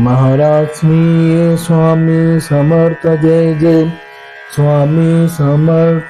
Maharaj Swami Samarth Jai Jai. Swami Samarth.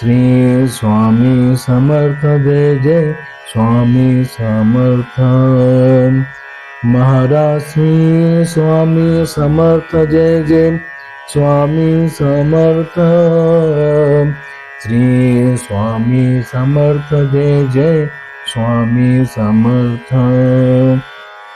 Shri Swami Samarth Jai Jai. Swami Samarth. Maharaj Swami Samarth Jai Jai. Swami Samarth. Shri Swami Samarth Jai Jai. Swami Samarth.